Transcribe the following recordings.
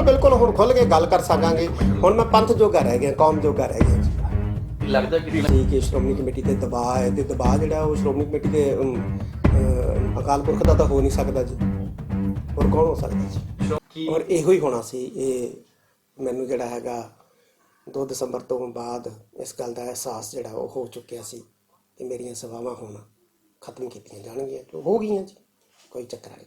ਬਿਲਕੁਲ ਬਿਲਕੁਲ ਹੁਣ ਖੁੱਲ ਕੇ ਗੱਲ ਕਰ ਸਕਾਂਗੇ। ਹੁਣ ਮੈਂ ਪੰਥ ਜੋਗਾ ਰਹਿ ਗਿਆ ਕੌਮ ਜੋਗਾ ਰਹਿ ਗਿਆ ਜੀ। ਲੱਗਦਾ ਕਿ ਸੀ ਕਿ ਸ਼੍ਰੋਮਣੀ ਕਮੇਟੀ ਤੇ ਦਬਾਅ ਹੈ ਤੇ ਦਬਾਅ ਜਿਹੜਾ ਉਹ ਸ਼੍ਰੋਮਣੀ ਕਮੇਟੀ ਦੇ ਅਕਾਲ ਪੁਰਖ ਦਾ ਤਾਂ ਹੋ ਨਹੀਂ ਸਕਦਾ ਜੀ। ਹੋਰ ਕੌਣ ਹੋ ਸਕਦਾ ਜੀ? ਔਰ ਇਹੋ ਹੀ ਹੋਣਾ ਸੀ ਇਹ ਮੈਨੂੰ ਜਿਹੜਾ ਹੈਗਾ 2 ਦਸੰਬਰ ਤੋਂ ਬਾਅਦ ਇਸ ਗੱਲ ਦਾ ਅਹਿਸਾਸ ਜਿਹੜਾ ਉਹ ਹੋ ਚੁੱਕਿਆ ਸੀ ਕਿ ਮੇਰੀਆਂ ਸੇਵਾਵਾਂ ਹੁਣ ਖਤਮ ਕੀਤੀਆਂ ਜਾਣਗੀਆਂ ਜੋ ਹੋ ਗਈਆਂ ਜੀ ਕੋਈ ਚੱਕਰ ਨਹੀਂ।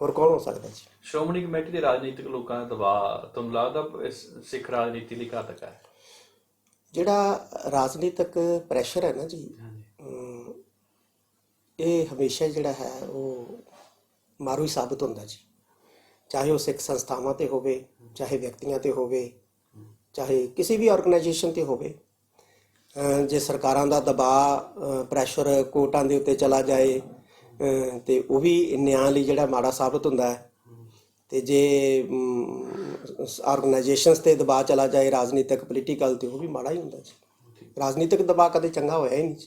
ਹੋਰ ਕੌਣ ਹੋ ਸਕਦਾ ਜੀ? ਸ਼੍ਰੋਮਣੀ ਕਮੇਟੀ ਦੇ ਰਾਜਨੀਤਿਕ ਲੋਕਾਂ ਦਾ ਦਬਾਅ ਤੁਹਾਨੂੰ ਲੱਗਦਾ ਇਸ ਸਿੱਖ ਰਾਜਨੀਤੀ ਲਈ ਘਾਤਕ ਹੈ? ਜਿਹੜਾ ਰਾਜਨੀਤਿਕ ਪ੍ਰੈਸ਼ਰ ਹੈ ਨਾ ਜੀ ਇਹ ਹਮੇਸ਼ਾ ਜਿਹੜਾ ਹੈ ਉਹ ਮਾਰੂ ਹੀ ਸਾਬਤ ਹੁੰਦਾ ਜੀ। ਚਾਹੇ ਉਹ ਸਿੱਖ ਸੰਸਥਾਵਾਂ ਤੇ ਹੋਵੇ ਚਾਹੇ ਵਿਅਕਤੀਆਂ ਤੇ ਹੋਵੇ ਚਾਹੇ ਕਿਸੇ ਵੀ ਆਰਗੇਨਾਈਜੇਸ਼ਨ ਤੇ ਹੋਵੇ ਜੇ ਸਰਕਾਰਾਂ ਦਾ ਦਬਾਅ ਪ੍ਰੈਸ਼ਰ ਕੋਰਟਾਂ ਦੇ ਉੱਤੇ ਚਲਾ ਜਾਏ ਤੇ ਉਹ ਵੀ ਨਿਆਂ ਲਈ ਜਿਹੜਾ ਮਾੜਾ ਸਾਬਤ ਹੁੰਦਾ ਹੈ। ਤੇ ਜੇ ਆਰਗੇਨਾਈਜੇਸ਼ਨਸ ਤੇ ਦਬਾਅ ਚਲਾ ਜਾਏ ਰਾਜਨੀਤਿਕ ਪੋਲੀਟੀਕਲ ਤੇ ਉਹ ਵੀ ਮਾੜਾ ਹੀ ਹੁੰਦਾ ਜੀ। ਰਾਜਨੀਤਿਕ ਦਬਾਅ ਕਦੇ ਚੰਗਾ ਹੋਇਆ ਹੀ ਨਹੀਂ ਜੀ।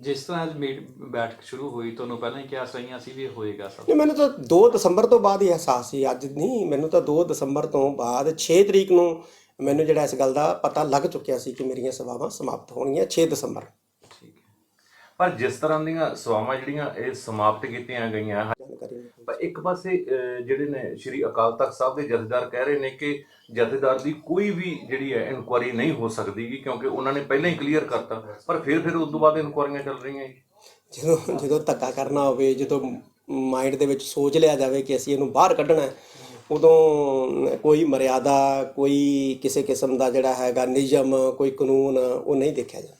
ਜਿਸ ਤਰ੍ਹਾਂ ਅੱਜ ਮੀਟ ਬੈਠਕ ਸ਼ੁਰੂ ਹੋਈ, ਤੁਹਾਨੂੰ ਪਹਿਲਾਂ ਹੀ ਕਿਹਾ ਸਹੀਆਂ ਸੀ ਵੀ ਹੋਏਗਾ ਸਭ। ਨਹੀਂ, ਮੈਨੂੰ ਤਾਂ 2 ਦਸੰਬਰ ਤੋਂ ਬਾਅਦ ਹੀ ਅਹਿਸਾਸ ਸੀ, ਅੱਜ ਨਹੀਂ, ਮੈਨੂੰ ਤਾਂ 2 ਦਸੰਬਰ ਤੋਂ ਬਾਅਦ 6 ਤਰੀਕ ਨੂੰ ਮੈਨੂੰ ਜਿਹੜਾ ਇਸ ਗੱਲ ਦਾ ਪਤਾ ਲੱਗ ਚੁੱਕਿਆ ਸੀ ਕਿ ਮੇਰੀਆਂ ਸੇਵਾਵਾਂ ਸਮਾਪਤ ਹੋਣਗੀਆਂ 6 ਦਸੰਬਰ। ਪਰ ਜਿਸ ਤਰ੍ਹਾਂ ਦੀਆਂ ਸੇਵਾਵਾਂ ਜਿਹੜੀਆਂ ਇਹ ਸਮਾਪਤ ਕੀਤੀਆਂ ਗਈਆਂ। ਪਰ ਇੱਕ ਪਾਸੇ ਜਿਹੜੇ ਨੇ ਸ਼੍ਰੀ ਅਕਾਲ ਤਖਤ ਸਾਹਿਬ ਦੇ ਜਥੇਦਾਰ ਕਹਿ ਰਹੇ ਨੇ ਕਿ ਜਥੇਦਾਰ ਦੀ ਕੋਈ ਵੀ ਜਿਹੜੀ ਹੈ ਇਨਕੁਆਰੀ ਨਹੀਂ ਹੋ ਸਕਦੀ ਗੀ ਕਿਉਂਕਿ ਉਹਨਾਂ ਨੇ ਪਹਿਲਾਂ ਹੀ ਕਲੀਅਰ ਕਰਤਾ ਪਰ ਫਿਰ ਫਿਰ ਉਸ ਤੋਂ ਬਾਅਦ ਇਨਕੁਆਰੀਆਂ ਚੱਲ ਰਹੀਆਂ ਜਦੋਂ ਜਦੋਂ ਧੱਕਾ ਕਰਨਾ ਹੋਵੇ ਜਦੋਂ ਮਾਈਂਡ ਦੇ ਵਿੱਚ ਸੋਚ ਲਿਆ ਜਾਵੇ ਕਿ ਅਸੀਂ ਇਹਨੂੰ ਬਾਹਰ ਕੱਢਣਾ ਹੈ, ਉਦੋਂ ਕੋਈ ਮਰਿਆਦਾ ਕੋਈ ਕਿਸੇ ਕਿਸਮ ਦਾ ਜਿਹੜਾ ਹੈਗਾ ਨਿਯਮ ਕੋਈ ਕਾਨੂੰਨ ਉਹ ਨਹੀਂ ਦੇਖਿਆ ਜਾਂਦਾ।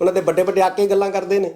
ਉਹਨਾਂ ਦੇ ਵੱਡੇ ਵੱਡੇ ਆਕੇ ਗੱਲਾਂ ਕਰਦੇ ਨੇ।